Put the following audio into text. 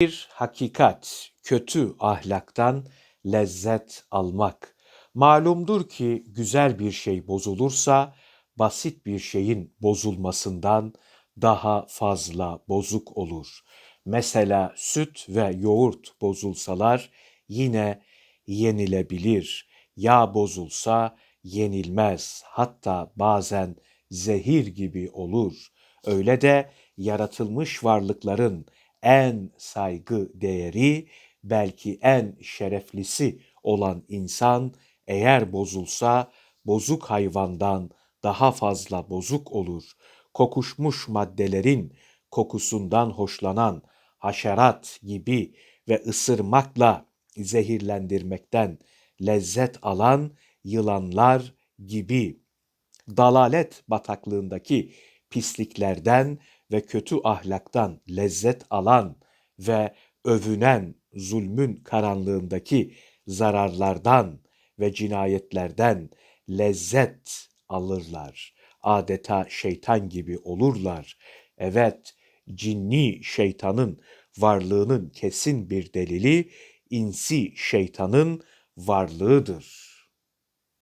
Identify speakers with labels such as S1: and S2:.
S1: Bir hakikat, kötü ahlaktan lezzet almak. Malumdur ki güzel bir şey bozulursa basit bir şeyin bozulmasından daha fazla bozuk olur. Mesela süt ve yoğurt bozulsalar yine yenilebilir. Yağ bozulsa yenilmez. Hatta bazen zehir gibi olur. Öyle de yaratılmış varlıkların en saygı değeri, belki en şereflisi olan insan eğer bozulsa bozuk hayvandan daha fazla bozuk olur. Kokuşmuş maddelerin kokusundan hoşlanan haşerat gibi ve ısırmakla zehirlendirmekten lezzet alan yılanlar gibi dalalet bataklığındaki pisliklerden ve kötü ahlaktan lezzet alan ve övünen zulmün karanlığındaki zararlardan ve cinayetlerden lezzet alırlar. Adeta şeytan gibi olurlar. Evet, cinni şeytanın varlığının kesin bir delili insi şeytanın varlığıdır.